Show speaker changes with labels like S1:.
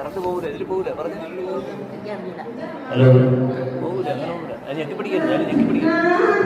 S1: Current പോകൂല ഇതിൽ പോകൂല. പറഞ്ഞു
S2: എനിക്കറിയില്ല
S3: ഹലോ
S1: പോകൂല അങ്ങനെ പോകൂല അത് ഞെക്കി പിടിക്കരുത് അത് ഞെക്കി പിടിക്കരുത്.